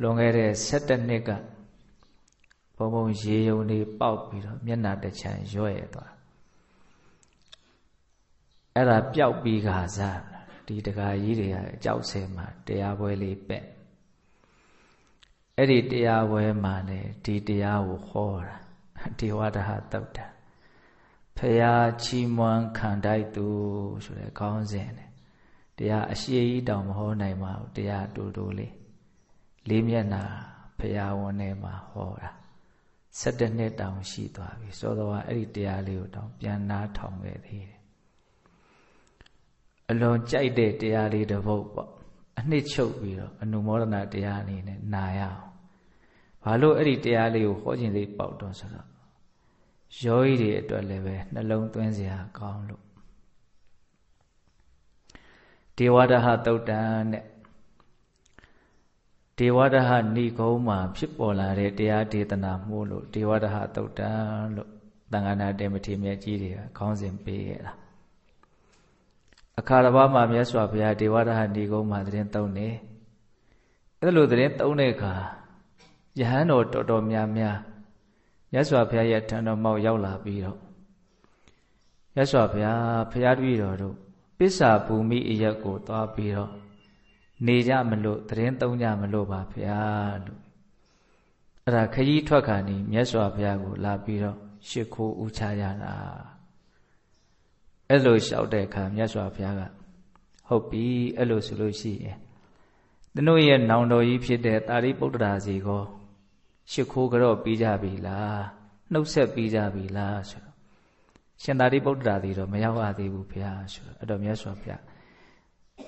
လွန်ခဲ့တဲ့17နှစ်ကဘုံဘုံရေယုံနေပေါက်ပြီးတော့မျက်နှာတစ်ချမ်းရွဲ့သွားအဲ့ဒါပျောက်ပြီးခါစားဒီတကာကြီးတွေကအကြောက်ဆဲမှာတရားပွဲလေးပဲ့အဲ့ဒီတရားပွဲမှာလေဒီတရားကိုဟောတာဒီဝါဒဟတုတ်တာဖရာချီးမွမ်းခံတိုက်သူဆိုတဲ့ခေါင်းစဉ်နဲ့တရားအရှိကြီးတောင်မဟောနိုင်ပါဘူးတရားတူတူလေး လေးမျက်နှာဖရာဝန်ထဲမှာဟောတာ17နှစ်တောင်ရှိသွားပြီစောတော်ကအဲ့ဒီတရားလေးကိုတောင်ပြန်နားထောင်ခဲ့သေးတယ်အလွန်ကြိုက်တဲ့တရားလေးတစ်ပုဒ်ပေါ့အနှစ်ချုပ်ပြီးတော့အနုမောဒနာတရားအနေနဲ့နာရအောင်ဘာလို့အဲ့ဒီတရားလေးကိုဟောခြင်းလေးပေါက်တော့ဆိုတော့ယောဂီတွေအတွက်လည်းပဲနှလုံးသွင်းစရာကောင်းလို့ဒေဝဒဟတုတ်တန်နဲ့ ဒေဝဒဟဏိကုံးမှာဖြစ်ပေါ်လာတဲ့တရားဒေသနာမှုလို့ဒေဝဒဟတုတ်တန်လို့တန်ခါနာတေမထေမြတ်ကြီးတွေကခေါင်းစဉ်ပေးခဲ့တာအခါတစ်ပါးမှာမြတ်စွာဘုရားဒေဝဒဟဏိကုံးမှာသတင်းသုံးနေအဲ့လိုသတင်းသုံးတဲ့အခါယဟန်တော်တော်တော်များများမြတ်စွာဘုရားရဲ့ထံတော်မောက်ရောက်လာပြီးတော့မြတ်စွာဘုရားဘုရားတပည့်တော်တို့ပစ္စာဘူမိအရက်ကိုသွားပြီးတော့ နေကြမလို့သတင်းသုံးကြမလို့ပါဘုရားလို့အဲ့ဒါခကြီးထွက်ခါနေမြတ်စွာဘုရားကိုလာပြီးတော့ရှ िख ိုးဥချရတာအဲ့လိုလျှောက်တဲ့အခါမြတ်စွာဘုရားကဟုတ်ပြီအဲ့လိုဆိုလို့ရှိရင်သင်တို့ရဲ့နောင်တော်ကြီးဖြစ်တဲ့တာရိပုတ္တရာစီကိုရှ िख ိုးကြော့ပြီးကြပြီလားနှုတ်ဆက်ပြီးကြပြီလားဆိုတော့ရှင်သာရိပုတ္တရာစီတော့မရောက်ရသေးဘူးဘုရားဆိုတော့အဲ့တော့မြတ်စွာဘုရား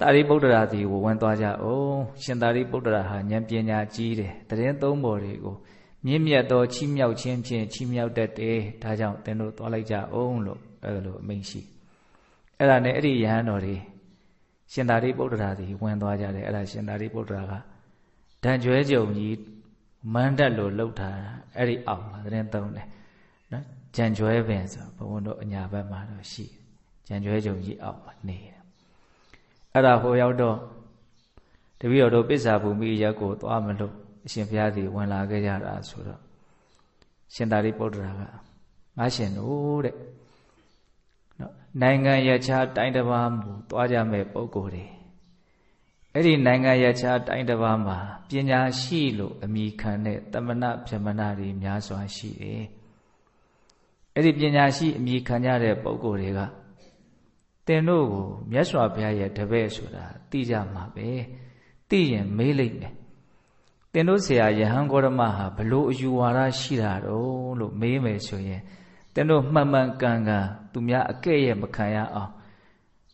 တာရိပုတ္တရာစီကိုဝင်သွားကြအောင်ရှင်သာရိပုတ္တရာဟာဉာဏ်ပညာကြီးတယ်တရင်သုံးပေါ်တွေကိုမြင့်မြတ်သောချီးမြှောက်ခြင်းဖြင့်ချီးမြှောက်တတ်တယ်ဒါကြောင့်သင်တို့သွားလိုက်ကြအောင်လို့အဲ့လိုအမိန့်ရှိအဲ့ဒါနဲ့အဲ့ဒီယဟန်တော်တွေရှင်သာရိပုတ္တရာစီဝင်သွားကြတယ်အဲ့ဒါရှင်သာရိပုတ္တရာကဓာကြွဲကြုံကြီးမန္တလို့လှုပ်ထားအဲ့ဒီအောင်မှာတရင်သုံးတယ်နော်ကြံကြွဲပင်ဆိုဘုံဘုံတို့အညာဘက်မှာတော့ရှိကြံကြွဲကြုံကြီးအောင်မှာနေတယ် အဲ့ဒါဟိုရောက်တော့တပည့်တော်တို့ပစ္စာဘူမိရက်ကိုသွားမလို့အရှင်ဘုရားစီဝင်လာခဲ့ကြတာဆိုတော့ရှင်သာရိပုတ္တရာကငါရှင်တို့တဲ့နော်နိုင်ငံရခြားတိုင်းတစ်ပါးမူသွားကြမဲ့ပုံကိုယ်တွေအဲ့ဒီနိုင်ငံရခြားတိုင်းတစ်ပါးမှာပညာရှိလို့အမိခံတဲ့တမနာဗြဟ္မဏတွေများစွာရှိတယ်အဲ့ဒီပညာရှိအမိခံကြတဲ့ပုံကိုယ်တွေက တင်တို့ကိုမြတ်စွာဘုရားရဲ့တပည့်ဆိုတာသိကြမှာပဲသိရင်မေးလိုက်မယ်တင်တို့ဆရာယဟန်ဂေါရမဟာဘလို့အယူဝါဒရှိတာတော့လို့မေးမယ်ဆိုရင်တင်တို့မှန်မှန်ကန်ကန်သူများအကဲ့ရဲ့မခံရအောင်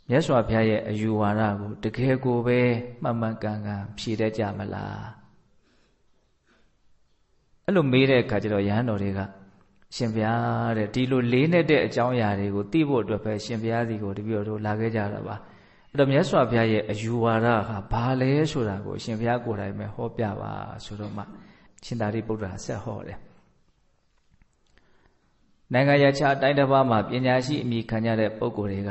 မြတ်စွာဘုရားရဲ့အယူဝါဒကိုတကယ်ကိုပဲမှန်မှန်ကန်ကန်ဖြေတတ်ကြမလားအဲ့လိုမေးတဲ့အခါကျတော့ယဟန်တော်တွေက ရှင်ဘုရားတဲ့ဒီလိုလေးနဲ့တဲ့အကြောင်းအရာတွေကိုသိဖို့အတွက်ပဲရှင်ဘုရားစီကိုတပည့်တော်တို့လာခဲ့ကြတာပါအဲ့တော့မြတ်စွာဘုရားရဲ့အယူဝါဒဟာဘာလဲဆိုတာကိုရှင်ဘုရားကိုယ်တိုင်ပဲဟောပြပါဆိုတော့မှရှင်သာရိပုတ္တရာဆက်ဟောတယ်နိုင်ငံရခြားတိုင်းတစ်ပါးမှာပညာရှိအမိခံကြတဲ့ပုဂ္ဂိုလ်တွေက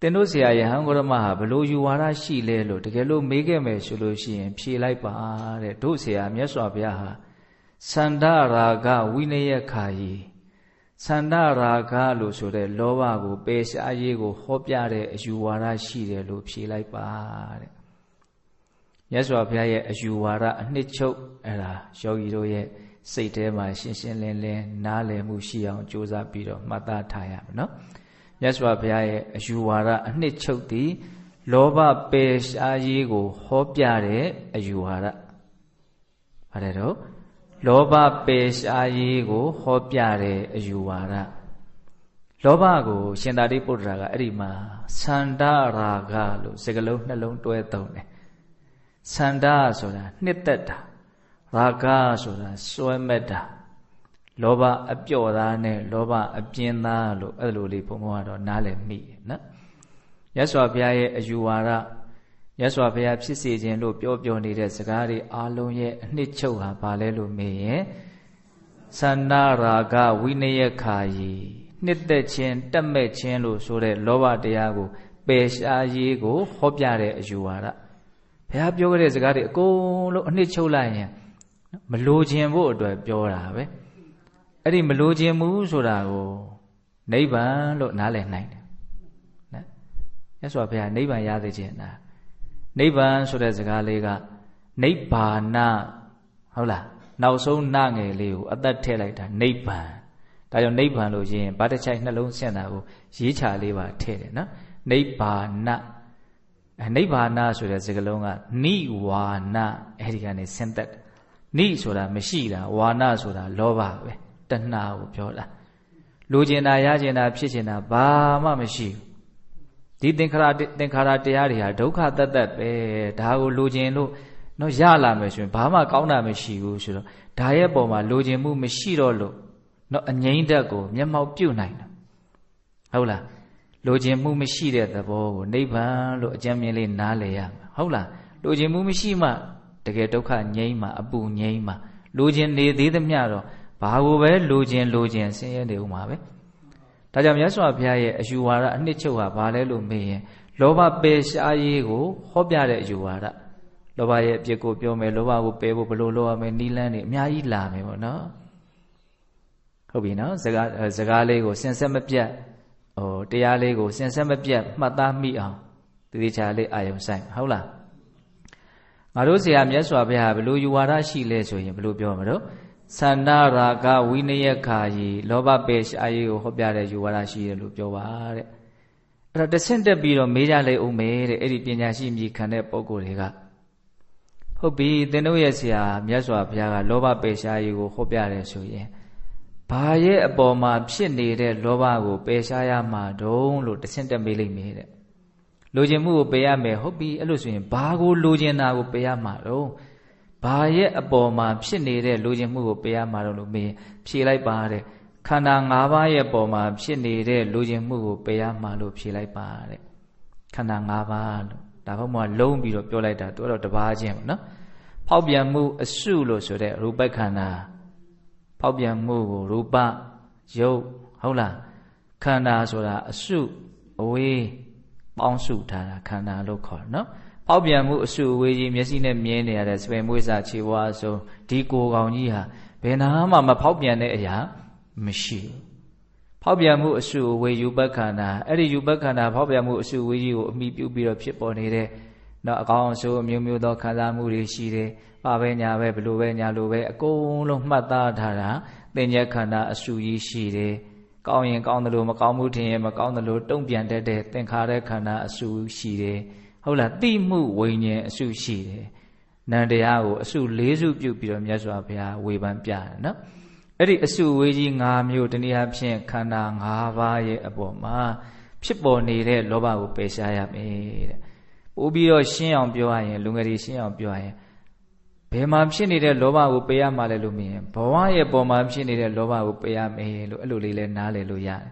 တင်တို့ဆရာယဟန်ဂေါရမဟာဘလို့ယူဝါဒရှိလဲလို့တကယ်လို့မေးခဲ့မယ်ဆိုလို့ရှိရင်ဖြေလိုက်ပါတဲ့တို့ဆရာမြတ်စွာဘုရားဟာ သန္ဓရာဂဝိနယခာယီသန္ဓရာဂလို့ဆိုတဲ့လောဘကိုပယ်ရှားရေးကိုဟောပြတဲ့အယူဝါဒရှိတယ်လို့ဖြေလိုက်ပါတဲ့မြတ်စွာဘုရားရဲ့အယူဝါဒအနှစ်ချုပ်အဲ့ဒါယောဂီတို့ရဲ့စိတ်ထဲမှာရှင်းရှင်းလင်းလင်းနားလည်မှုရှိအောင်ကြိုးစားပြီးတော့မှတ်သားထားရမယ်နော်မြတ်စွာဘုရားရဲ့အယူဝါဒအနှစ်ချုပ်သည်လောဘပယ်ရှားရေးကိုဟောပြတဲ့အယူဝါဒပါတယ်တော့ လောဘပယ်ရှားရေးကို ဟောပြတဲ့အယူဝါဒလောဘကိုရှင်သာရိပုတ္တရာကအဲ့ဒီမှာသန္တာရာဂလို့စကလုံးနှလုံးတွဲသုံးတယ်သန္တာဆိုတာနှစ်သက်တာရာဂဆိုတာစွဲမဲ့တာလောဘအပြော့သားနဲ့လောဘအပြင်းသားလို့အဲ့လိုလေးဘုံဘုံကတော့နားလည်မိတယ်နော်ရသော်ဘုရားရဲ့အယူဝါဒ ရသော်ဘုရားဖြစ်စေခြင်းလို့ပြောပြောနေတဲ့စကားတွေအားလုံးရဲ့အနှစ်ချုပ်ဟာဘာလဲလို့မေးရင်သန္နာရာဂဝိနယခာယီနှစ်သက်ခြင်းတက်မဲ့ခြင်းလို့ဆိုတဲ့လောဘတရားကိုပယ်ရှားရေးကိုဟောပြတဲ့အယူဝါဒဘုရားပြောခဲ့တဲ့စကားတွေအကုန်လုံးအနှစ်ချုပ်လိုက်ရင်မလိုခြင်းဖို့အတွက်ပြောတာပဲအဲ့ဒီမလိုခြင်းမှုဆိုတာကိုနိဗ္ဗာန်လို့နားလည်နိုင်တယ်နော်ရသော်ဘုရားနိဗ္ဗာန်ရသေးခြင်းနာ နိဗ္ဗာန်ဆိုတဲ့စကားလေးကနိဗ္ဗာနဟုတ်လားနောက်ဆုံးနငယ်လေးကိုအသက်ထည့်လိုက်တာနိဗ္ဗာန်ဒါကြောင့်နိဗ္ဗာန်လို့ရင်ဗာတချိုက်နှလုံးဆင့်တာကိုရေးချလေးပါထည့်တယ်နော်နိဗ္ဗာနအဲနိဗ္ဗာနဆိုတဲ့စကားလုံးကနိဝါနအဲ့ဒီကနေဆင်းသက်နိဆိုတာမရှိတာဝါနဆိုတာလောဘပဲတဏှာကိုပြောတာလိုချင်တာရချင်တာဖြစ်ချင်တာဘာမှမရှိဘူး ဒီသင်္ခါရသင်္ခါရတရားတွေဟာဒုက္ခတတ်တတ်ပဲဒါကိုလိုချင်လို့နော်ရလာမယ်ဆိုရင်ဘာမှကောင်းတာမရှိဘူးဆိုတော့ဒါရဲ့ပုံမှာလိုချင်မှုမရှိတော့လို့နော်အငိမ့်တက်ကိုမျက်မှောက်ပြုတ်နိုင်တာဟုတ်လားလိုချင်မှုမရှိတဲ့သဘောကိုနိဗ္ဗာန်လို့အကျဉ်းမြင်လေးနားလည်ရမှာဟုတ်လားလိုချင်မှုမရှိမှတကယ်ဒုက္ခငြိမ်းမှအပူငြိမ်းမှလိုချင်နေသေးသမျှတော့ဘာကိုပဲလိုချင်လိုချင်ဆင်းရဲနေဦးမှာပဲ ဒါကြောင့်မြတ်စွာဘုရားရဲ့အယူဝါဒအနှစ်ချုပ်ဟာဘာလဲလို့မေးရင်လောဘပယ်ရှားရေးကိုဟောပြတဲ့အယူဝါဒလောဘရဲ့အပြစ်ကိုပြောမယ်လောဘကိုပယ်ဖို့ဘယ်လိုလုပ်ရမလဲနီးလန်းနေအများကြီးလာမယ်ပေါ့နော်ဟုတ်ပြီနော်စကားစကားလေးကိုစင်ဆက်မပြတ်ဟိုတရားလေးကိုစင်ဆက်မပြတ်မှတ်သားမိအောင်တတိချာလေးအာယုံဆိုင်ဟုတ်လားငါတို့ဆရာမြတ်စွာဘုရားဘယ်လိုယူဝါဒရှိလဲဆိုရင်ဘယ်လိုပြောမှာတော့ သန္တာရာဂဝိနယခာယီလောဘပေရှားရေးကိုဟောပြတဲ့ယူဝါဒရှိတယ်လို့ပြောပါတဲ့အဲ့တော့တဆင့်တက်ပြီးတော့မေးကြလေဦးမယ်တဲ့အဲ့ဒီပညာရှိမြည်ခံတဲ့ပုံကိုယ်တွေကဟုတ်ပြီသင်တို့ရဲ့ဆရာမြတ်စွာဘုရားကလောဘပေရှားရေးကိုဟောပြတယ်ဆိုရင်ဘာရဲ့အပေါ်မှာဖြစ်နေတဲ့လောဘကိုပယ်ရှားရမှာတုံးလို့တဆင့်တက်မေးလိုက်မယ်တဲ့လိုချင်မှုကိုပယ်ရမယ်ဟုတ်ပြီအဲ့လိုဆိုရင်ဘာကိုလိုချင်တာကိုပယ်ရမှာတုံး ဘာရဲ့အပေါ်မှာဖြစ်နေတဲ့လိုချင်မှုကိုပယ်ရမှာတော့လို့မေးဖြေလိုက်ပါတဲ့ခန္ဓာ၅ပါးရဲ့အပေါ်မှာဖြစ်နေတဲ့လိုချင်မှုကိုပယ်ရမှာလို့ဖြေလိုက်ပါတဲ့ခန္ဓာ၅ပါးလို့ဒါဘုံမှာလုံးပြီးတော့ပြောလိုက်တာသူကတော့တပါးချင်းပေါ့နော်ဖောက်ပြန်မှုအစုလို့ဆိုတဲ့ရူပခန္ဓာဖောက်ပြန်မှုကိုရူပရုပ်ဟုတ်လားခန္ဓာဆိုတာအစုအဝေးပေါင်းစုထားတာခန္ဓာလို့ခေါ်တယ်နော် ပေါက်ပြန်မှုအစုအဝေးကြီးမျက်စိနဲ့မြင်နေရတဲ့စပယ်မွေးစာခြေဝါးဆိုဒီကိုယ်ကောင်ကြီးဟာဘယ်နာမှမဖောက်ပြန်တဲ့အရာမရှိဘူးဖောက်ပြန်မှုအစုအဝေးယူပခန္ဓာအဲ့ဒီယူပခန္ဓာဖောက်ပြန်မှုအစုအဝေးကြီးကိုအမိပြုပြီးတော့ဖြစ်ပေါ်နေတဲ့တော့အကောင်းအဆိုးအမျိုးမျိုးသောခံစားမှုတွေရှိတယ်။ပါပဲညာပဲဘလို့ပဲညာလို့ပဲအကုန်လုံးမှတ်သားထားတာသင်္ညက်ခန္ဓာအစုကြီးရှိတယ်။ကောင်းရင်ကောင်းတယ်လို့မကောင်းမှုထင်ရင်မကောင်းတယ်လို့တုံ့ပြန်တတ်တဲ့သင်္ခါရခန္ဓာအစုရှိတယ်။ ဟုတ်လားတိမှုဝိညာဉ်အစုရှိတယ်။နန္တရားကိုအစု၄စုပြုတ်ပြီးတော့မြတ်စွာဘုရားဝေဖန်ပြတယ်နော်။အဲ့ဒီအစုဝေးကြီး၅မျိုးတနည်းအားဖြင့်ခန္ဓာ၅ပါးရဲ့အပေါ်မှာဖြစ်ပေါ်နေတဲ့လောဘကိုပယ်ရှားရမယ်တဲ့ပို့ပြီးတော့ရှင်းအောင်ပြောရရင်လူငယ်တွေရှင်းအောင်ပြောရရင်ဘယ်မှာဖြစ်နေတဲ့လောဘကိုပယ်ရမှာလဲလို့မြင်ရင်ဘဝရဲ့ပုံမှာဖြစ်နေတဲ့လောဘကိုပယ်ရမယ်လို့အဲ့လိုလေးလဲနားလည်လို့ရတယ်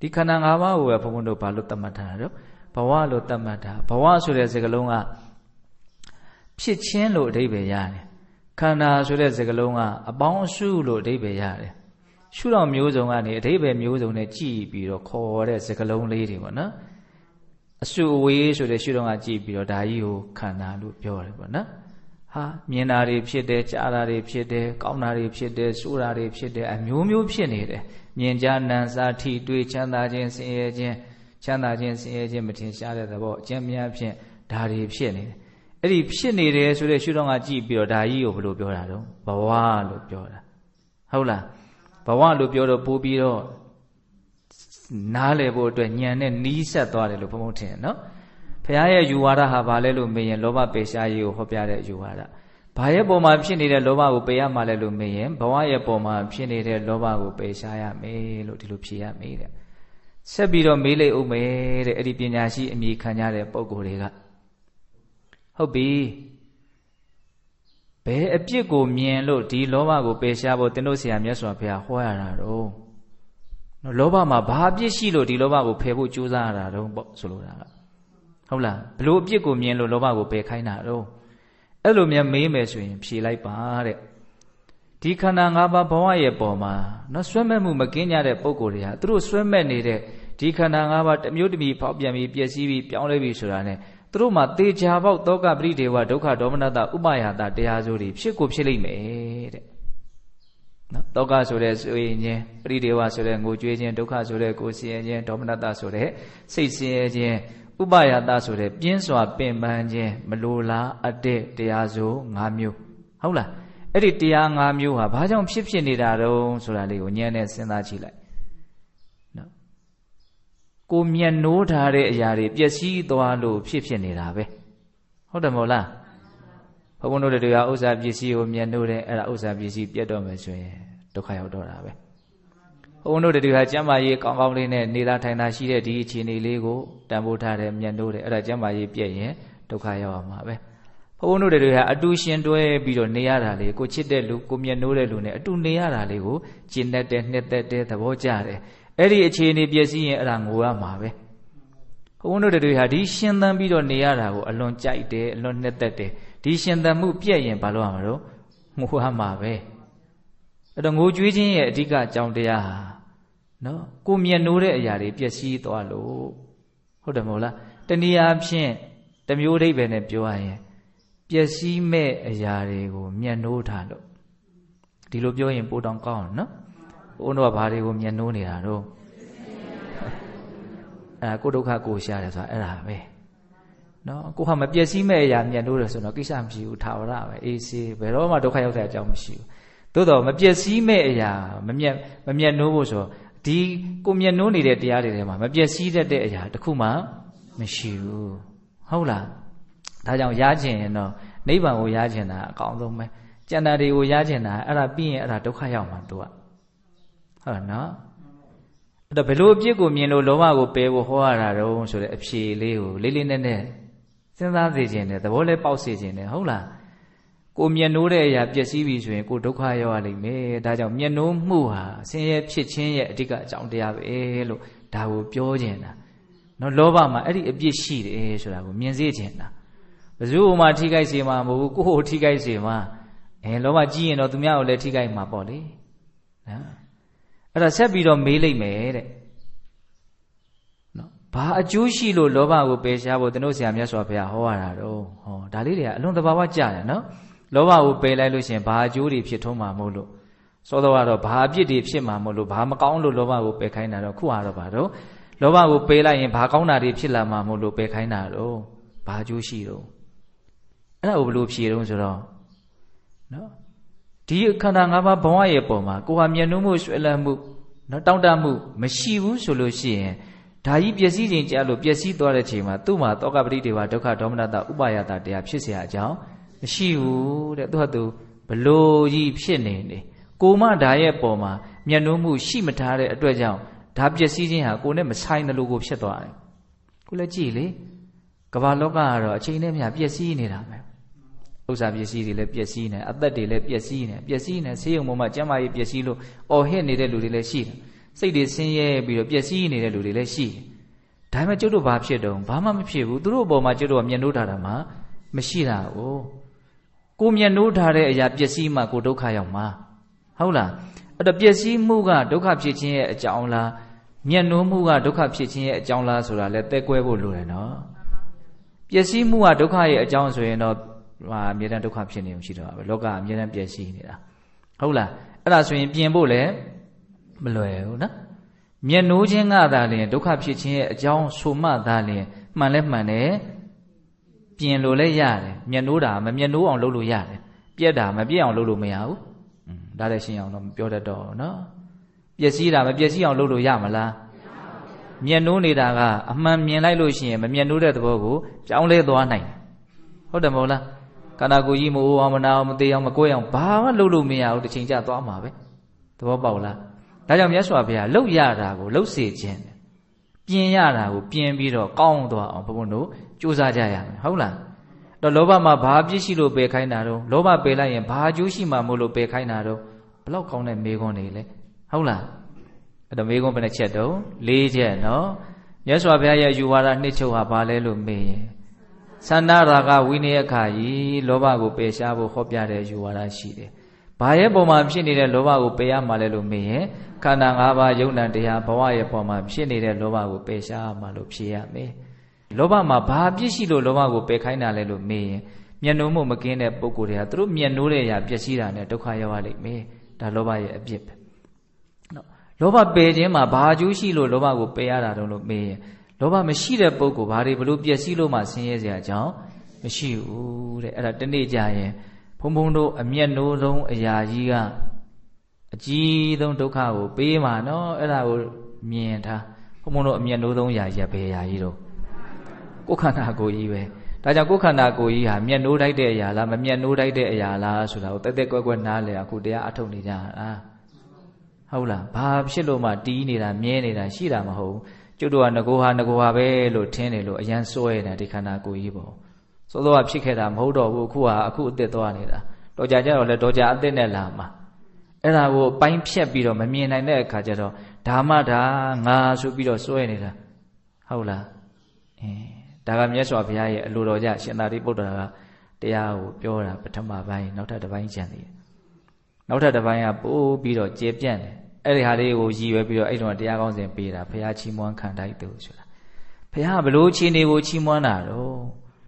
ဒီခန္ဓာ၅ပါးကိုပဲဘုန်းဘုန်းတို့ဘာလို့သတ်မှတ်ထားတာတော့ ဘဝလို့သတ်မှတ်တာဘဝဆိုတဲ့စကားလုံးကဖြစ်ချင်းလို့အဓိပ္ပာယ်ရတယ်ခန္ဓာဆိုတဲ့စကားလုံးကအပေါင်းအစုလို့အဓိပ္ပာယ်ရတယ်ရှုတော်မျိုးစုံကနေအဓိပ္ပာယ်မျိုးစုံနဲ့ကြည်ပြီးတော့ခေါ်တဲ့စကားလုံးလေးတွေပေါ့နော်အစုအဝေးဆိုတဲ့ရှုတော်ကကြည်ပြီးတော့ဒါကြီးကိုခန္ဓာလို့ပြောတယ်ပေါ့နော်ဟာမြင်တာတွေဖြစ်တယ်ကြားတာတွေဖြစ်တယ်ကောင်းတာတွေဖြစ်တယ်ဆိုးတာတွေဖြစ်တယ်အမျိုးမျိုးဖြစ်နေတယ်မြင်ကြနံစာထိတွေ့ချမ်းသာခြင်းဆင်းရဲခြင်း ချမ်းသာခြင်းဆင်းရဲခြင်းမထင်ရှားတဲ့သဘောအကျဉ်းများဖြင့်ဒါတွေဖြစ်နေတယ်အဲ့ဒီဖြစ်နေတယ်ဆိုတဲ့ရှုတော်ကကြည့်ပြီးတော့ဒါကြီးကိုဘယ်လိုပြောတာတော့ဘဝလို့ပြောတာဟုတ်လားဘဝလို့ပြောတော့ပို့ပြီးတော့နားလည်ဖို့အတွက်ညံနဲ့နီးဆက်သွားတယ်လို့ဘုံဘုံထင်နော်ဘုရားရဲ့ယူဝါဒဟာဘာလဲလို့မေးရင်လောဘပေရှားရေးကိုဟောပြတဲ့ယူဝါဒဘာရဲ့ပုံမှာဖြစ်နေတဲ့လောဘကိုပယ်ရမှာလဲလို့မေးရင်ဘဝရဲ့ပုံမှာဖြစ်နေတဲ့လောဘကိုပယ်ရှားရမယ်လို့ဒီလိုဖြေရမေးတဲ့ ဆက်ပြီးတော့မေးလိုက်ဦးမယ်တဲ့အဲ့ဒီပညာရှိအမိခံကြတဲ့ပုံကိုယ်တွေကဟုတ်ပြီဘယ်အပြစ်ကိုမြင်လို့ဒီလောဘကိုပယ်ရှားဖို့သင်တို့ဆရာမြတ်စွာဘုရားဟောရတာတော့နော်လောဘမှာဘာအပြစ်ရှိလို့ဒီလောဘကိုဖယ်ဖို့ကြိုးစားရတာတော့ပေါ့ဆိုလိုတာကဟုတ်လားဘလို့အပြစ်ကိုမြင်လို့လောဘကိုပယ်ခိုင်းတာတော့အဲ့လိုများမေးမယ်ဆိုရင်ဖြေလိုက်ပါတဲ့ ဒီခန္ဓာ၅ပါးဘဝရဲ့ပေါ်မှာနော်ဆွဲမဲ့မှုမကင်းကြတဲ့ပုံကိုယ်တွေဟာသူတို့ဆွဲမဲ့နေတဲ့ဒီခန္ဓာ၅ပါးတစ်မျိုးတစ်မျိုးဖောက်ပြန်ပြီးပျက်စီးပြီးပြောင်းလဲပြီးဆိုတာ ਨੇ သူတို့မှာတေချာပေါက်တောကပရိဒေဝဒုက္ခဒေါမနတဥပယတာတရားစိုးတွေဖြစ်ကိုဖြစ်လိမ့်မယ်တဲ့နော်တောကဆိုတဲ့ဆိုရင်ချင်းပရိဒေဝဆိုတဲ့ငိုကြွေးခြင်းဒုက္ခဆိုတဲ့ကိုယ်ဆင်းရဲခြင်းဒေါမနတဆိုတဲ့စိတ်ဆင်းရဲခြင်းဥပယတာဆိုတဲ့ပြင်းစွာပင်ပန်းခြင်းမလိုလားအပ်တဲ့တရားစိုး၅မျိုးဟုတ်လား အဲ့ဒီတရား၅မျိုးဟာဘာကြောင့်ဖြစ်ဖြစ်နေတာတုံးဆိုတာလေးကိုဉာဏ်နဲ့စဉ်းစားကြည့်လိုက်နော်ကိုမျက်နှိုးထားတဲ့အရာတွေပျက်စီးသွားလို့ဖြစ်ဖြစ်နေတာပဲဟုတ်တယ်မဟုတ်လားဘုန်းဘုန်းတို့တွေကဥစ္စာပစ္စည်းကိုမျက်နှိုးတယ်အဲ့ဒါဥစ္စာပစ္စည်းပြတ်တော့မယ်ဆိုရင်ဒုက္ခရောက်တော့တာပဲဘုန်းဘုန်းတို့တွေကကျမ်းမာရေးကောင်းကောင်းလေးနဲ့နေတာထိုင်တာရှိတဲ့ဒီအခြေအနေလေးကိုတန်ဖိုးထားတယ်မျက်နှိုးတယ်အဲ့ဒါကျမ်းမာရေးပြည့်ရင်ဒုက္ခရောက်ရမှာပဲ ဘုန်းဘုန်းတို့တွေကအတူရှင်တွဲပြီးတော့နေရတာလေကိုချစ်တဲ့လူကိုမျက်နှိုးတဲ့လူနဲ့အတူနေရတာလေးကိုကျင့်တတ်တဲ့နှစ်သက်တဲ့သဘောကျတယ်အဲ့ဒီအခြေအနေပြည့်စည်ရင်အဲ့ဒါငိုရမှာပဲဘုန်းဘုန်းတို့တွေဟာဒီရှင်သန်ပြီးတော့နေရတာကိုအလွန်ကြိုက်တယ်အလွန်နှစ်သက်တယ်ဒီရှင်သန်မှုပြည့်ရင်ဘာလို့ရမှာတော့ငိုရမှာပဲအဲ့တော့ငိုကြွေးခြင်းရဲ့အဓိကအကြောင်းတရားဟာနော်ကိုမျက်နှိုးတဲ့အရာတွေပျက်စီးသွားလို့ဟုတ်တယ်မဟုတ်လားတနည်းအားဖြင့်တမျိုးအိဗယ်နဲ့ပြောရရင် ပျက်စီးမဲ့အရာတွေကိုမျက်နှိုးထားလို့ဒီလိုပြောရင်ပိုတောင်ကောင်းနော်ဘုန်းတော်ကဘာတွေကိုမျက်နှိုးနေတာတော့အဲကိုဒုက္ခကိုရှားတယ်ဆိုတာအဲ့ဒါပဲနော်ကိုဟာမပျက်စီးမဲ့အရာမျက်နှိုးတယ်ဆိုတော့ကိစ္စမရှိဘူးထာဝရပဲအေးစေးဘယ်တော့မှဒုက္ခရောက်တဲ့အကြောင်းမရှိဘူးသို့တော့မပျက်စီးမဲ့အရာမမျက်မမျက်နှိုးဖို့ဆိုဒီကိုမျက်နှိုးနေတဲ့တရားတွေထဲမှာမပျက်စီးတတ်တဲ့အရာတစ်ခုမှမရှိဘူးဟုတ်လား ဒါကြောင့်ရခြင်းရင်တော့နိဗ္ဗာန်ကိုရခြင်းတာအကောင်းဆုံးပဲကျန်တာတွေကိုရခြင်းတာအဲ့ဒါပြီးရင်အဲ့ဒါဒုက္ခရောက်မှာသူကဟုတ်နော်အဲ့တော့ဘယ်လိုအပြစ်ကိုမြင်လို့လောဘကိုပယ်ဖို့ဟောရတာတုံးဆိုတဲ့အဖြေလေးကိုလေးလေးနက်နက်စဉ်းစားစေခြင်းနဲ့သဘောလေးပေါက်စေခြင်းနဲ့ဟုတ်လားကိုမျက်နှိုးတဲ့အရာပျက်စီးပြီဆိုရင်ကိုဒုက္ခရောက်ရလိမ့်မယ်ဒါကြောင့်မျက်နှိုးမှုဟာဆင်းရဲဖြစ်ခြင်းရဲ့အဓိကအကြောင်းတရားပဲလို့ဒါကိုပြောခြင်းတာနော်လောဘမှာအဲ့ဒီအပြစ်ရှိတယ်ဆိုတာကိုမြင်စေခြင်းတာဘယ် သူမှထိခိုက်စေမှာမဟုတ်ဘူးကိုယ့်ကိုထိခိုက်စေမှာအဲလောဘကြီးရင်တော့သူများကိုလည်းထိခိုက်မှာပေါ့လေနော်အဲ့ဒါဆက်ပြီးတော့မေးလိုက်မယ်တဲ့နော်ဘာအကျိုးရှိလို့လောဘကိုပယ်ရှားဖို့တနို့ဆရာမြတ်စွာဘုရားဟောရတာတော့ဟောဒါလေးတွေကအလွန်တဘာဝကြတယ်နော်လောဘကိုပယ်လိုက်လို့ရှင်ဘာအကျိုးတွေဖြစ်ထုံးမှာမို့လို့စောတော့ကတော့ဘာအပြစ်တွေဖြစ်မှာမို့လို့ဘာမကောင်းလို့လောဘကိုပယ်ခိုင်းတာတော့ခုဟာတော့ဘာတော့လောဘကိုပယ်လိုက်ရင်ဘာကောင်းတာတွေဖြစ်လာမှာမို့လို့ပယ်ခိုင်းတာတော့ဘာအကျိုးရှိတော့ အဲ့ဒါကိုဘယ်လိုဖြေတော့ဆိုတော့နော်ဒီခန္ဓာ၅ပါးဘဝရဲ့ပုံမှာကိုဟာမျက်နှာမှုရွှဲလန်းမှုနော်တောင့်တမှုမရှိဘူးဆိုလို့ရှိရင်ဒါကြီးပျက်စီးခြင်းကြားလို့ပျက်စီးသွားတဲ့ချိန်မှာသူ့မှာတောကပရိဒေဝဒုက္ခဒေါမနတဥပါယတတရားဖြစ်เสียအကြောင်းမရှိဘူးတဲ့သူကသူဘလို့ကြီးဖြစ်နေနေကိုမဒါရဲ့ပုံမှာမျက်နှာမှုရှိမထားတဲ့အတွက်ကြောင့်ဒါပျက်စီးခြင်းဟာကိုနဲ့မဆိုင်တယ်လို့ကိုဖြစ်သွားတယ်ကိုလည်းကြည့်လေကမ္ဘာလောကကတော့အချိန်နဲ့မျှပျက်စီးနေတာပဲ ဥစ္စာပစ္စည်းတွေလည်းပျက်စီးနေအသက်တွေလည်းပျက်စီးနေပျက်စီးနေဆေးရုံပေါ်မှာကျန်းမာရေးပျက်စီးလို့အော်ဟစ်နေတဲ့လူတွေလည်းရှိတယ်စိတ်တွေဆင်းရဲပြီးတော့ပျက်စီးနေတဲ့လူတွေလည်းရှိတယ်ဒါပေမဲ့ကျုပ်တို့ဘာဖြစ်တုံးဘာမှမဖြစ်ဘူးသူတို့အပေါ်မှာကျုပ်တို့ကမျက်နှိုးထားတာမှမရှိတာကိုကိုမျက်နှိုးထားတဲ့အရာပျက်စီးမှကိုဒုက္ခရောက်မှာဟုတ်လားအဲ့တော့ပျက်စီးမှုကဒုက္ခဖြစ်ခြင်းရဲ့အကြောင်းလားမျက်နှိုးမှုကဒုက္ခဖြစ်ခြင်းရဲ့အကြောင်းလားဆိုတာလဲတဲကွဲဖို့လိုတယ်နော်ပျက်စီးမှုကဒုက္ခရဲ့အကြောင်းဆိုရင်တော့ ဟာအမြဲတမ်းဒုက္ခဖြစ်နေမှရှိတော့ပါပဲလောကအမြဲတမ်းပျက်စီးနေတာဟုတ်လားအဲ့ဒါဆိုရင်ပြင်ဖို့လည်းမလွယ်ဘူးနော်မျက်နှိုးခြင်းကသာလျှင်ဒုက္ခဖြစ်ခြင်းရဲ့အကြောင်းဆိုမှသာလျှင်မှန်လဲမှန်တယ်ပြင်လို့လည်းရတယ်မျက်နှိုးတာမမျက်နှိုးအောင်လုပ်လို့ရတယ်ပြက်တာမပြက်အောင်လုပ်လို့မရဘူးဒါလည်းရှင်းအောင်တော့မပြောတတ်တော့နော်ပျက်စီးတာမပျက်စီးအောင်လုပ်လို့ရမလားမျက်နှိုးနေတာကအမှန်မြင်လိုက်လို့ရှိရင်မမျက်နှိုးတဲ့သဘောကိုကြောင်းလဲသွားနိုင်ဟုတ်တယ်မဟုတ်လား ခန္ဓာကိုယ်ကြီးမအိုးအောင်မနာအောင်မသေးအောင်မကိုယ်အောင်ဘာမှလုပ်လို့မရဘူးတစ်ချိန်ကျသွားမှာပဲသဘောပေါက်လားဒါကြောင့်မြတ်စွာဘုရားလှုပ်ရတာကိုလှုပ်စေခြင်းပြင်ရတာကိုပြင်ပြီးတော့ကောင်းသွားအောင်ဘုန်းဘုန်းတို့ကြိုးစားကြရမယ်ဟုတ်လားတော့လောဘမှာဘာပြစ်ရှိလို့ပယ်ခိုင်းတာတော့လောဘပယ်လိုက်ရင်ဘာအကျိုးရှိမှမို့လို့ပယ်ခိုင်းတာတော့ဘလောက်ကောင်းတဲ့မေခွန်းနေလဲဟုတ်လားအဲ့တော့မေခွန်းဘယ်နှချက်တော့၄ချက်နော်မြတ်စွာဘုရားရဲ့ယူဝါဒနှစ်ချုပ်ဟာဘာလဲလို့မေးရင် သန္တာရာဂဝိနည်းအခါကြီးလောဘကိုပယ်ရှားဖို့ဟောပြတဲ့ယူဝါဒရှိတယ်။ဘာရဲ့ပုံမှာဖြစ်နေတဲ့လောဘကိုပယ်ရမှာလဲလို့မေးရင်ခန္ဓာ၅ပါးယုံ nant တရားဘဝရဲ့ပုံမှာဖြစ်နေတဲ့လောဘကိုပယ်ရှားမှာလို့ဖြေရမယ်။လောဘမှာဘာပြစ်ရှိလို့လောဘကိုပယ်ခိုင်းတာလဲလို့မေးရင်မျက်နှိုးမှုမကင်းတဲ့ပုံကိုယ်တွေကသူတို့မျက်နှိုးတဲ့အရာပျက်စီးတာနဲ့ဒုက္ခရောက်ရလိမ့်မယ်ဒါလောဘရဲ့အပြစ်ပဲနော်လောဘပယ်ခြင်းမှာဘာအကျိုးရှိလို့လောဘကိုပယ်ရတာတုံးလို့မေးရင် လောဘမရှိတဲ့ပုံကိုဘာတွေဘလို့ပျက်စီးလို့မှဆင်းရဲစရာအကြောင်းမရှိဘူးတဲ့အဲ့ဒါတနေ့ကြရင်ဘုံဘုံတို့အမျက်နှိုးဆုံးအရာကြီးကအကြီးဆုံးဒုက္ခကိုပေးမှာနော်အဲ့ဒါကိုမြင်ထားဘုံဘုံတို့အမျက်နှိုးဆုံးအရာကြီးကဘယ်အရာကြီးတော့ကိုယ်ခန္ဓာကိုယ်ကြီးပဲဒါကြောင့်ကိုယ်ခန္ဓာကိုယ်ကြီးဟာမျက်နှိုးတိုက်တဲ့အရာလားမမျက်နှိုးတိုက်တဲ့အရာလားဆိုတာကိုတက်တက်ကွက်ကွက်နားလည်အခုတရားအထုတ်နေကြတာဟုတ်လားဘာဖြစ်လို့မှတီးနေတာမြဲနေတာရှိတာမဟုတ် ကျုပ်တို့ကငကိုဟာငကိုဟာပဲလို့ထင်းတယ်လို့အရန်စွဲနေတာဒီခန္ဓာကိုယ်ကြီးပေါ့သို့တော့ဖြစ်ခဲ့တာမဟုတ်တော့ဘူးအခုဟာအခုအစ်စ်သွားနေတာတော်ကြကြတော့လဲတော်ကြအစ်စ်နဲ့လာမှာအဲ့ဒါကိုပိုင်းဖြတ်ပြီးတော့မမြင်နိုင်တဲ့အခါကျတော့ဓမ္မဒါငါဆိုပြီးတော့စွဲနေတာဟုတ်လားအင်းဒါကမြတ်စွာဘုရားရဲ့အလိုတော်ကြရှင်သာရိပုတ္တရာကတရားကိုပြောတာပထမပိုင်းနောက်ထပ်တစ်ပိုင်းကျန်သေးတယ်နောက်ထပ်တစ်ပိုင်းကပို့ပြီးတော့ကျေပြန့်တယ် အဲ့ဒီဟာလေးကိုရည်ရွယ်ပြီးတော့အဲ့တုန်းကတရားကောင်းစဉ်ပေးတာဘုရားချီးမွမ်းခံတိုက်သူဆိုတာဘုရားဘလို့ခြေနေကိုချီးမွမ်းတာတော့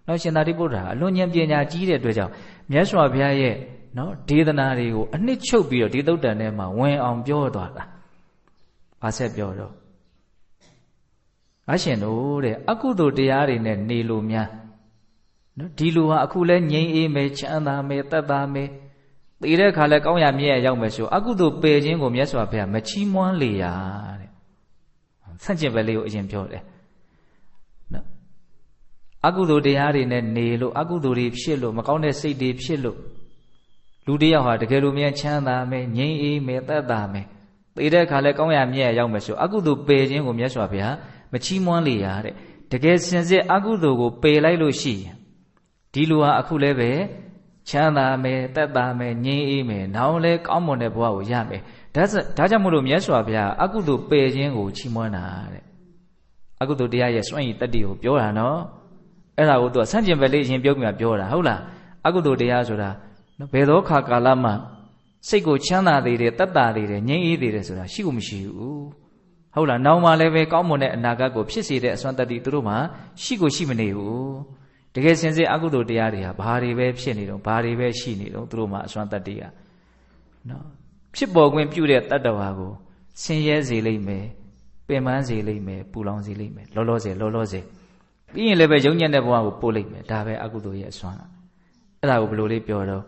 နောက်ရှင်သာရိပုတ္တရာအလွန်ဉာဏ်ပညာကြီးတဲ့အတွက်ကြောင့်မြတ်စွာဘုရားရဲ့နော်ဒေသနာတွေကိုအနှစ်ချုပ်ပြီးတော့ဒီသုတ်တန်ထဲမှာဝင်အောင်ပြောသွားတာ။ဘာဆက်ပြောတော့အရှင်တို့တဲ့အကုသိုလ်တရားတွေနဲ့နေလို့များနော်ဒီလူဟာအခုလဲငြိမ်းအေးမယ်ချမ်းသာမယ်တတ်တာမယ် သိတဲ့အခါလဲကောင်းရမြဲရရောက်မယ်ဆိုအကုသိုလ်ပယ်ခြင်းကိုမြတ်စွာဘုရားမချီးမွမ်းလေရတဲ့ဆန့်ကျင်ဘက်လေးကိုအရင်ပြောတယ်နော်အကုသိုလ်တရားတွေနဲ့နေလို့အကုသိုလ်တွေဖြစ်လို့မကောင်းတဲ့စိတ်တွေဖြစ်လို့လူတယောက်ဟာတကယ်လို့မြန်ချမ်းသာမယ်ငြိမ်းအေးမယ်သက်သာမယ်သိတဲ့အခါလဲကောင်းရမြဲရောက်မယ်ဆိုအကုသိုလ်ပယ်ခြင်းကိုမြတ်စွာဘုရားမချီးမွမ်းလေရတဲ့တကယ်စင်စစ်အကုသိုလ်ကိုပယ်လိုက်လို့ရှိရင်ဒီလူဟာအခုလည်းပဲ ချမ်းသာမယ်သက်သာမယ်ငြိမ်းအေးမယ်နောက်လည်းကောင်းမွန်တဲ့ဘဝကိုရမယ်ဒါဒါကြောင့်မို့လို့မြတ်စွာဘုရားအကုသိုလ်ပယ်ခြင်းကိုချီးမွမ်းတာတဲ့အကုသိုလ်တရားရဲ့စွန့်ရည်တတ္တိကိုပြောတာနော်အဲ့ဒါကိုသူကဆန့်ကျင်ဘက်လေးရင်ပြုံးပြပြောတာဟုတ်လားအကုသိုလ်တရားဆိုတာနော်ဘယ်သောခါကာလမှစိတ်ကိုချမ်းသာသေးတယ်တတ်တာသေးတယ်ငြိမ်းအေးသေးတယ်ဆိုတာရှိကိုမရှိဘူးဟုတ်လားနောက်မှလည်းပဲကောင်းမွန်တဲ့အနာဂတ်ကိုဖြစ်စေတဲ့အစွမ်းတတ္တိသူတို့မှာရှိကိုရှိမနေဘူး တကယ်စင်စစ်အကုသိုလ်တရားတွေဟာဘာတွေပဲဖြစ်နေတော့ဘာတွေပဲရှိနေတော့သူတို့မှာအစွမ်းတတ္တိကနော်ဖြစ်ပေါ်ခွင့်ပြုတဲ့တတ္တဝါကိုဆင်းရဲစေလိမ့်မယ်ပင်ပန်းစေလိမ့်မယ်ပူလောင်စေလိမ့်မယ်လောလောဆယ်လောလောဆယ်ပြီးရင်လည်းပဲယုံညံ့တဲ့ဘဝကိုပို့လိမ့်မယ်ဒါပဲအကုသိုလ်ရဲ့အစွမ်းအဲ့ဒါကိုဘယ်လိုလေးပြောတော့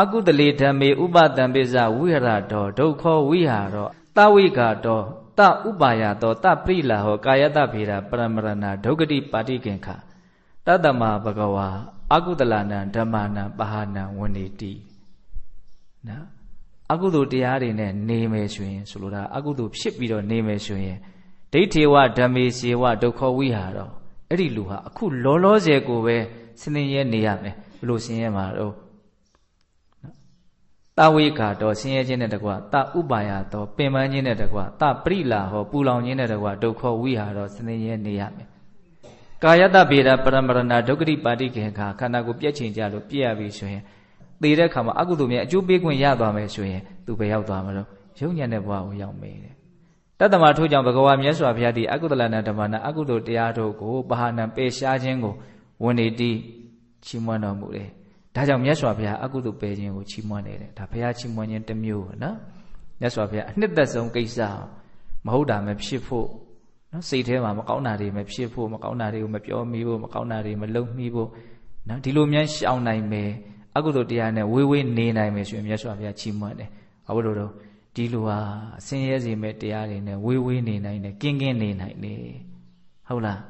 အကုတလေဓမ္မေဥပတံပိစဝိဟရတောဒုက္ခောဝိဟာရောတဝိကတော တဥပါယတောတပရိလာဟောကာယတဗေဒပရမရဏဒုက္ကတိပါတိကင်္ခတတမဘဂဝါအကုတလနံဓမ္မနံပဟာနံဝဏိတိနော်အကုသိုလ်တရားတွေနဲ့နေမယ်ဆိုရင်ဆိုလိုတာအကုသိုလ်ဖြစ်ပြီးတော့နေမယ်ဆိုရင်ဒိဋ္ဌေဝဓမ္မေစေဝဒုက္ခဝိဟာတော့အဲ့ဒီလူဟာအခုလောလောဆယ်ကိုပဲစနေရဲနေရမယ်ဘလို့ဆင်းရဲမှာတော့ တဝိခါတော်ဆင်းရဲခြင်းနဲ့တကွတဥပါယတော်ပင်ပန်းခြင်းနဲ့တကွတပရိလာဟောပူလောင်ခြင်းနဲ့တကွဒုက္ခဝိဟာတော်စနေရဲနေရမယ်ကာယတဗေဒပရမရဏဒုက္ခတိပါတိခေခါခန္ဓာကိုပြက်ချိန်ကြလို့ပြည့်ရပြီဆိုရင်သေတဲ့ခါမှာအကုသိုလ်များအကျိုးပေးခွင့်ရသွားမယ်ဆိုရင်သူပဲရောက်သွားမှာလို့ရုံညံတဲ့ဘဝကိုရောက်မယ်တဲ့တတ္တမထို့ကြောင့်ဘဂဝါမြတ်စွာဘုရားဒီအကုသလနာဓမ္မနာအကုသိုလ်တရားတို့ကိုပဟာနံပေရှားခြင်းကိုဝန်နေတိချီးမွမ်းတော်မူတယ် ဒါကြောင့်မြတ်စွာဘုရားအကုသိုလ်ပယ်ခြင်းကိုချီးမွမ်းတယ်တဲ့ဒါဘုရားချီးမွမ်းခြင်းတစ်မျိုးပဲနော်မြတ်စွာဘုရားအနှစ်သက်ဆုံးကိစ္စမဟုတ်တာမဖြစ်ဖို့နော်စိတ်ထဲမှာမကောင်းတာတွေမဖြစ်ဖို့မကောင်းတာတွေကိုမပြောမိဖို့မကောင်းတာတွေမလုပ်မိဖို့နော်ဒီလိုများရှောင်နိုင်မယ်အကုသိုလ်တရားနဲ့ဝေးဝေးနေနိုင်မယ်ဆိုရင်မြတ်စွာဘုရားချီးမွမ်းတယ်ဘာလို့လို့ဒီလိုဟာအစင်းရဲစီမဲ့တရားတွေနဲ့ဝေးဝေးနေနိုင်တယ်ကင်းကင်းနေနိုင်တယ်ဟုတ်လား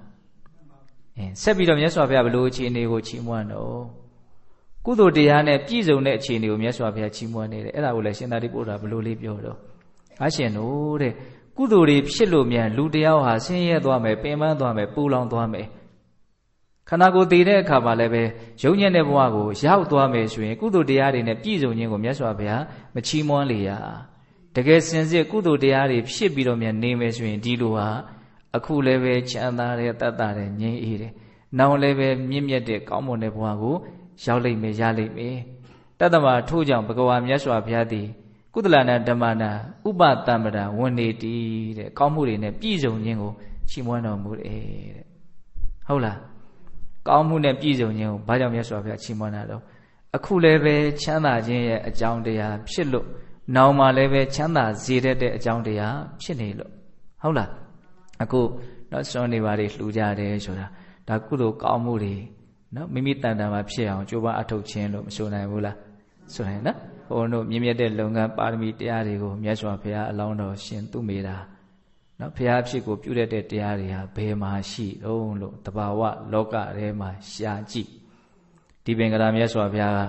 အဲဆက်ပြီးတော့မြတ်စွာဘုရားဘလို့အခြေအနေကိုချီးမွမ်းတော့ ကုသိုလ်တရားနဲ့ပြည့်စုံတဲ့အခြေအနေကိုမြတ်စွာဘုရားချီးမွမ်းနေတယ်အဲ့ဒါကိုလည်းရှင်သာရိပုတ္တရာဘလို့လေးပြောတော့အရှင်တို့တဲ့ကုသိုလ်တွေဖြစ်လို့မြန်လူတယောက်ဟာဆင်းရဲသွားမယ်ပင်ပန်းသွားမယ်ပူလောင်သွားမယ်ခန္ဓာကိုယ်တည်တဲ့အခါမှာလည်းပဲယုံညံ့တဲ့ဘဝကိုရောက်သွားမယ်ဆိုရင် ကုသိုလ်တရားတွေနဲ့ပြည့်စုံခြင်းကိုမြတ်စွာဘုရားမချီးမွမ်းလေရတကယ်စင်စစ်ကုသိုလ်တရားတွေဖြစ်ပြီးတော့မြန်နေမယ်ဆိုရင်ဒီလိုဟာအခုလည်းပဲချမ်းသာတဲ့တတ်တာတဲ့ငြိမ်းအေးတယ်နောက်လည်းပဲမြင့်မြတ်တဲ့ကောင်းမွန်တဲ့ဘဝကို ရောက်လိမ့်မယ်ရလိမ့်မယ်တတ္တမထို့ကြောင့်ဘဂဝါမြတ်စွာဘုရားသည်ကုသလနာဓမ္မနာဥပတမ္ပဒဝဏ္ဏေတိတဲ့ကောင်းမှုတွေနဲ့ပြည့်စုံခြင်းကိုချီးမွမ်းတော်မူတယ်တဲ့ဟုတ်လားကောင်းမှုနဲ့ပြည့်စုံခြင်းကိုဘာကြောင့်မြတ်စွာဘုရားချီးမွမ်းတာတော့အခုလည်းပဲချမ်းသာခြင်းရဲ့အကြောင်းတရားဖြစ်လို့နောင်မှလည်းပဲချမ်းသာစေတတ်တဲ့အကြောင်းတရားဖြစ်နေလို့ဟုတ်လားအခုတော့စွန့်နေပါလေလှူကြတယ်ဆိုတာဒါကုသိုလ်ကောင်းမှုတွေ နော်မိမိတန်တန်မှာဖြစ်အောင်ကြိုးပမ်းအထောက်ခြင်းလို့မဆိုနိုင်ဘူးလားဆိုနိုင်နော်ဘုန်းတို့မြင့်မြတ်တဲ့လုပ်ငန်းပါရမီတရားတွေကိုမြတ်စွာဘုရားအလောင်းတော်ရှင်သူမိတာနော်ဘုရားဖြစ်ကိုပြုတဲ့တရားတွေဟာဘယ်မှာရှိတုံးလို့တဘာဝလောကထဲမှာရှားကြည့်ဒီပင်ကရာမြတ်စွာဘုရားက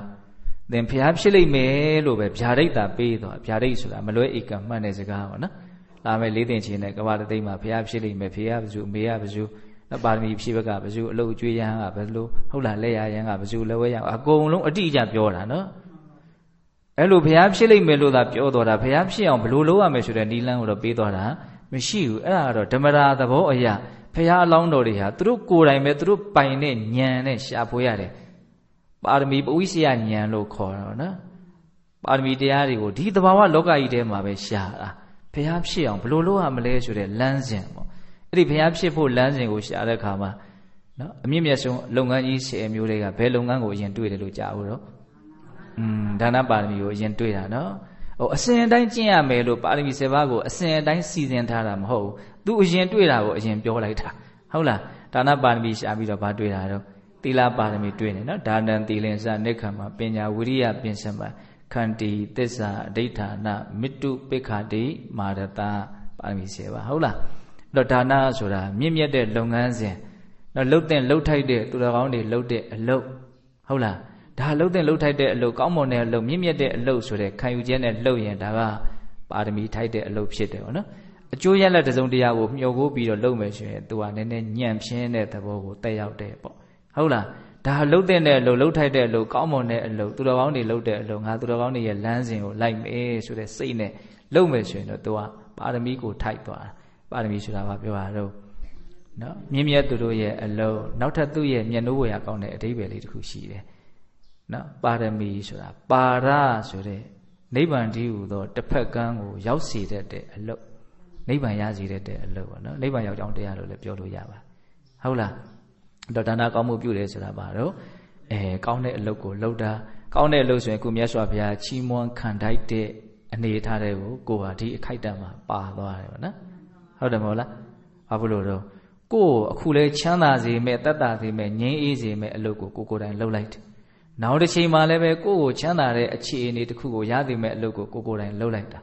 သင်ဘုရားဖြစ်လိမ့်မယ်လို့ပဲဗျာဒိတ်တာပေးသွားဗျာဒိတ်ဆိုတာမလွဲဧကမှတ်တဲ့စကားပါနော်လာမယ်လေးတင်ချင်းနဲ့ကဘာတသိမ့်မှာဘုရားဖြစ်လိမ့်မယ်ဘုရားဘဇုအမေရဘဇု နော်ပါရမီဖြည့်ဘက်ကဘဇုအလုတ်ကျွေးရန်ကဘယ်လိုဟုတ်လားလက်ရရန်ကဘဇုလက်ဝဲရန်အကုန်လုံးအတိအကျပြောတာနော်အဲ့လိုဘုရားဖြစ်လိမ့်မယ်လို့သာပြောတော်တာဘုရားဖြစ်အောင်ဘယ်လိုလုပ်ရမယ်ဆိုတဲ့နီလန်းကိုတော့ပေးတော်တာမရှိဘူးအဲ့ဒါကတော့ဓမ္မရာသဘောအရာဘုရားအလောင်းတော်တွေဟာသူတို့ကိုယ်တိုင်ပဲသူတို့ပိုင်တဲ့ဉာဏ်နဲ့ရှာဖွေရတယ်ပါရမီပဝိစယဉာဏ်လို့ခေါ်တာနော်ပါရမီတရားတွေကိုဒီသဘာဝလောကကြီးထဲမှာပဲရှာတာဘုရားဖြစ်အောင်ဘယ်လိုလုပ်ရမလဲဆိုတဲ့လမ်းစဉ်ပေါ့ အဲ့ဒီဘုရားဖြစ်ဖို့လမ်းစဉ်ကိုရှာတဲ့အခါမှာနော်အမြင့်မြတ်ဆုံးလုပ်ငန်းကြီး10မျိုးတွေကဘယ်လုပ်ငန်းကိုအရင်တွေ့တယ်လို့ကြားဘူးတော့อืมဒါနပါရမီကိုအရင်တွေ့တာနော်ဟိုအစဉ်အတိုင်းကျင့်ရမယ်လို့ပါရမီ7ပါးကိုအစဉ်အတိုင်းစီစဉ်ထားတာမဟုတ်ဘူးသူအရင်တွေ့တာကိုအရင်ပြောလိုက်တာဟုတ်လားဒါနပါရမီရှာပြီးတော့ဗာတွေ့တာတော့သီလပါရမီတွေ့နေနော်ဒါနံသီလင်္စနိခမ္မပညာဝိရိယပင်စမခန္တီသစ္စာအဋိဌာနမိတုပိခာတိမာရတပါရမီ7ပါးဟုတ်လားအဲ့ တော့ဒါနဆိုတာမြင့်မြတ်တဲ့လုပ်ငန်းစဉ်နော်လှုပ်တဲ့လှုပ်ထိုက်တဲ့သူတော်ကောင်းတွေလှုပ်တဲ့အလုပ်ဟုတ်လားဒါလှုပ်တဲ့လှုပ်ထိုက်တဲ့အလုပ်ကောင်းမွန်တဲ့အလုပ်မြင့်မြတ်တဲ့အလုပ်ဆိုတဲ့ခံယူချက်နဲ့လှုပ်ရင်ဒါကပါရမီထိုက်တဲ့အလုပ်ဖြစ်တယ်ပေါ့နော်အကျိုးရလဒ်တစုံတရာကိုမျှော်ကိုပြီးတော့လုပ်မယ်ဆိုရင်သူကနည်းနည်းညံ့ဖျင်းတဲ့သဘောကိုတက်ရောက်တယ်ပေါ့ဟုတ်လားဒါလှုပ်တဲ့အလုပ်လှုပ်ထိုက်တဲ့အလုပ်ကောင်းမွန်တဲ့အလုပ်သူတော်ကောင်းတွေလှုပ်တဲ့အလုပ်ငါသူတော်ကောင်းတွေရဲ့လမ်းစဉ်ကိုလိုက်မယ်ဆိုတဲ့စိတ်နဲ့လုပ်မယ်ဆိုရင်တော့သူကပါရမီကိုထိုက်သွားတာ ပါရမီဆိုတာကပြောတာတော့နော်မြင့်မြတ်သူတို့ရဲ့အလုံးနောက်ထပ်သူ့ရဲ့မျက်နှိုးဝေရကောင်းတဲ့အဓိပ္ပာယ်လေးတစ်ခုရှိတယ်နော်ပါရမီဆိုတာပါရဆိုတဲ့နိဗ္ဗာန်တည်းဟူသောတစ်ဖက်ကန်းကိုရောက်စေတတ်တဲ့အလုပ်နိဗ္ဗာန်ရစေတတ်တဲ့အလုပ်ပေါ့နော်နိဗ္ဗာန်ရောက်ကြောင်းတရားလို့လည်းပြောလို့ရပါဟုတ်လားတော့ဒါနကောင်းမှုပြုတယ်ဆိုတာပါတော့အဲကောင်းတဲ့အလုပ်ကိုလုပ်တာကောင်းတဲ့အလုပ်ဆိုရင်ကိုမြတ်စွာဘုရားချီးမွမ်းခံတိုက်တဲ့အနေထားတွေကိုကိုဟာဒီအခိုက်အတန့်မှာပါသွားတယ်ပေါ့နော် ဟုတ်တယ်မဟုတ်လားဘာဖြစ်လို့တော့ကိုအခုလဲချမ်းသာစေမဲ့တတ်တာစေမဲ့ငြိမ်းအေးစေမဲ့အလုပ်ကိုကိုကိုယ်တိုင်လုပ်လိုက်တယ်နောက်တစ်ချိန်မှလည်းပဲကိုယ့်ကိုချမ်းသာတဲ့အခြေအနေတစ်ခုကိုရသည်မဲ့အလုပ်ကိုကိုကိုယ်တိုင်လုပ်လိုက်တာ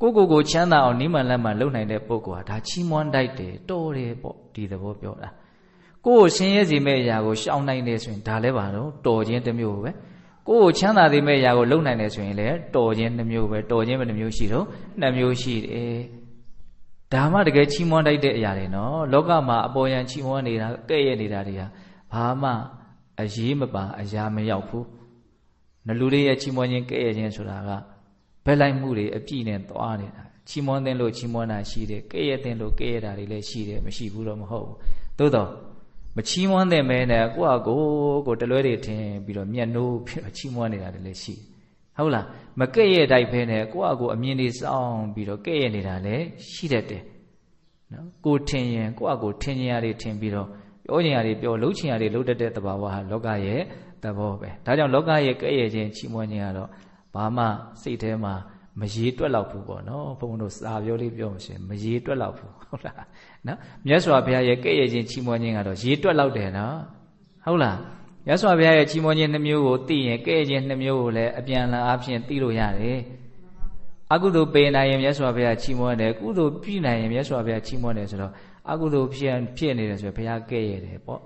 ကိုကိုကိုချမ်းသာအောင်နိမန်လက်မှလုပ်နိုင်တဲ့ပုဂ္ဂိုလ်ဟာဒါချီးမွမ်းတိုက်တယ်တော်တယ်ပေါ့ဒီသဘောပြောတာကိုကိုဆင်းရဲစေမဲ့အရာကိုရှောင်နိုင်တယ်ဆိုရင်ဒါလည်းပါတော့တော်ခြင်းတစ်မျိုးပဲကိုကိုချမ်းသာသေးမဲ့အရာကိုလုပ်နိုင်တယ်ဆိုရင်လည်းတော်ခြင်းတစ်မျိုးပဲတော်ခြင်းပဲတစ်မျိုးရှိတော့နှစ်မျိုးရှိတယ် ဒါမှတကယ်ချီးမွမ်းတိုက်တဲ့အရာတွေနော်လောကမှာအပေါ်ယံချီးမွမ်းနေတာကဲ့ရဲ့နေတာတွေကဘာမှအရေးမပါအရာမရောက်ဘူးနလူလေးရဲ့ချီးမွမ်းခြင်းကဲ့ရဲ့ခြင်းဆိုတာကဘက်လိုက်မှုတွေအပြည့်နဲ့သွားနေတာချီးမွမ်းတဲ့လို့ချီးမွမ်းတာရှိတယ်ကဲ့ရဲ့တဲ့လို့ကဲ့ရဲ့တာတွေလည်းရှိတယ်မရှိဘူးတော့မဟုတ်ဘူးသို့တော့မချီးမွမ်းတဲ့မဲနဲ့ကိုယ့်အကိုကိုတလွဲတွေထင်ပြီးတော့မျက်နှိုးပြီးတော့ချီးမွမ်းနေတာတွေလည်းရှိ ဟုတ်လားမကဲ့ရဲ့တိုက်ဖဲနဲ့ကိုယ့်အကိုအမြင်တွေစောင်းပြီးတော့ကဲ့ရဲ့နေတာလည်းရှိတတ်တယ်နော်ကိုထင်ရင်ကိုယ့်အကိုထင်ကြရတယ်ထင်ပြီးတော့ပြောချင်ရတယ်ပြောလှုပ်ချင်ရတယ်လှုပ်တတ်တဲ့သဘာဝဟာလောကရဲ့သဘောပဲဒါကြောင့်လောကရဲ့ကဲ့ရဲ့ခြင်းချီးမွမ်းခြင်းကတော့ဘာမှစိတ်ထဲမှာမရေတွက်လောက်ဘူးပေါ့နော်ဘုန်းဘုန်းတို့စာပြောလေးပြောမှရှင်မရေတွက်လောက်ဘူးဟုတ်လားနော်မြတ်စွာဘုရားရဲ့ကဲ့ရဲ့ခြင်းချီးမွမ်းခြင်းကတော့ရေတွက်လောက်တယ်နော်ဟုတ်လား မြတ်စွာဘုရားရဲ့ချီးမွမ်းခြင်းနှမျိုးကိုသိရင်ကဲ့ရဲ့ခြင်းနှမျိုးကိုလည်းအပြန်အလှန်အားဖြင့်သိလို့ရတယ်အကုသိုလ်ပေနိုင်ရင်မြတ်စွာဘုရားချီးမွမ်းတယ်ကုသိုလ်ပြုနိုင်ရင်မြတ်စွာဘုရားချီးမွမ်းတယ်ဆိုတော့အကုသိုလ်ဖြစ်ဖြစ်နေတယ်ဆိုရင်ဘုရားကဲ့ရဲ့တယ်ပေါ့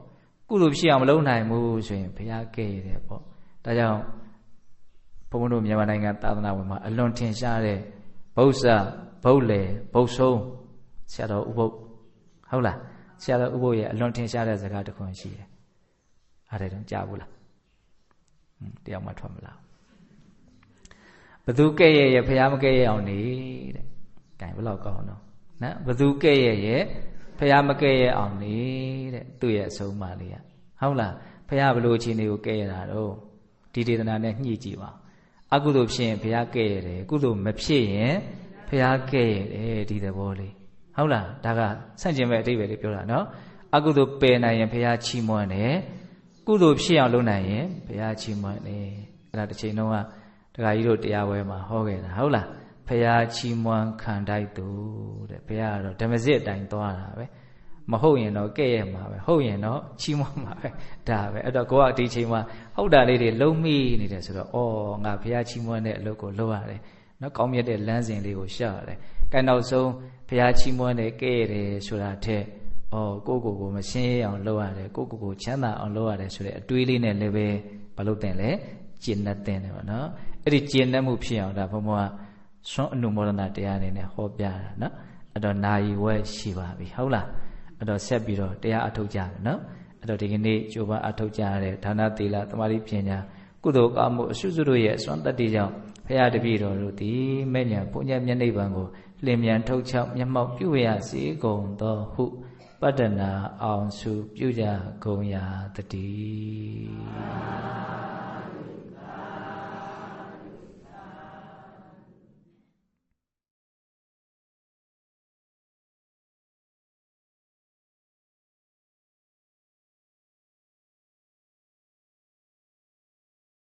ကုသိုလ်ဖြစ်အောင်မလုပ်နိုင်ဘူးဆိုရင်ဘုရားကဲ့ရဲ့တယ်ပေါ့ဒါကြောင့်ဘုန်းဘုန်းတို့မြန်မာနိုင်ငံသာသနာဝင်မှာအလွန်ထင်ရှားတဲ့ဗုဒ္ဓဗုဒ္လေဗုဒ္ဆုံးဆရာတော်ဥပုပ်ဟုတ်လားဆရာတော်ဥပုပ်ရဲ့အလွန်ထင်ရှားတဲ့စကားတစ်ခွန်းရှိတယ် အားတယ်တော့ကြားဘူးလားတယောက်မှထွက်မလားဘသူကဲ့ရဲ့ရဲ့ဘုရားမကဲ့ရဲ့အောင်နေတဲ့။ဒါဘယ်လောက်ကောင်းတော့နော်ဘသူကဲ့ရဲ့ရဲ့ဖះမကဲ့ရဲ့အောင်နေတဲ့သူ့ရဲ့အဆုံးအမလေးကဟုတ်လားဖះဘလို့ချင်းတွေကိုကဲ့ရတာတော့ဒီဒေသနာနဲ့ညှိကြည့်ပါအကုသိုလ်ဖြစ်ရင်ဖះကဲ့ရတယ်ကုသိုလ်မဖြစ်ရင်ဖះကဲ့ရတယ်ဒီသဘောလေးဟဟုတ်လားဒါကဆန့်ကျင်မဲ့အတိတ်ပဲလေးပြောတာနော်အကုသိုလ်ပယ်နိုင်ရင်ဘုရားချီးမွမ်းတယ် ကုသိုလ်ဖြစ်အောင်လုပ်နိုင်ရင်ဘုရားချီးမွမ်းတယ်အဲ့ဒါတစ်ချိန်လုံးကဒကာကြီးတို့တရားပွဲမှာဟောခဲ့တာဟုတ်လားဘုရားချီးမွမ်းခံတိုက်သူတဲ့ဘုရားကတော့ဓမ္မစစ်အတိုင်းသွားတာပဲမဟုတ်ရင်တော့ကဲ့ရဲ့မှာပဲဟုတ်ရင်တော့ချီးမွမ်းမှာပဲဒါပဲအဲ့တော့ကိုကဒီချိန်မှာဟုတ်တာလေးတွေလုံးမိနေတယ်ဆိုတော့ဩငါဘုရားချီးမွမ်းတဲ့အလုပ်ကိုလုပ်ရတယ်နော်ကောင်းမြတ်တဲ့လမ်းစဉ်လေးကိုရှာရတယ်။ကဲနောက်ဆုံးဘုရားချီးမွမ်းတယ်ကဲ့ရတယ်ဆိုတာထက် ဩကိုကိုကိုမရှင်းရအောင်လုပ်ရတယ်ကိုကိုကိုချမ်းသာအောင်လုပ်ရတယ်ဆိုတဲ့အတွေးလေးနဲ့လည်းပဲမလုပ်တဲ့လေကျင့်တတ်တယ်ပေါ့နော်။အဲ့ဒီကျင့်တတ်မှုဖြစ်အောင်ဒါဘုံဘုံကသွန်အနုမောဒနာတရားအနေနဲ့ဟောပြတာနော်။အဲ့တော့နာယီဝဲရှိပါပြီဟုတ်လား။အဲ့တော့ဆက်ပြီးတော့တရားအထုတ်ကြမယ်နော်။အဲ့တော့ဒီကနေ့ကြိုးပမ်းအထုတ်ကြရတဲ့ဒါနသီလသမာဓိပညာကုသိုလ်ကောင်းမှုအစွစုတို့ရဲ့အစွမ်းတတ္တိကြောင့်ဖရာတပည့်တော်တို့သည်မဲ့ညာပုညမျက်နှိပ်ပံကိုလင်မြန်ထုတ်ချောက်မျက်မှောက်ပြုရစေကုန်သောဟု ပတ္တနာအောင်စုပြုကြကုန်ရာတည်း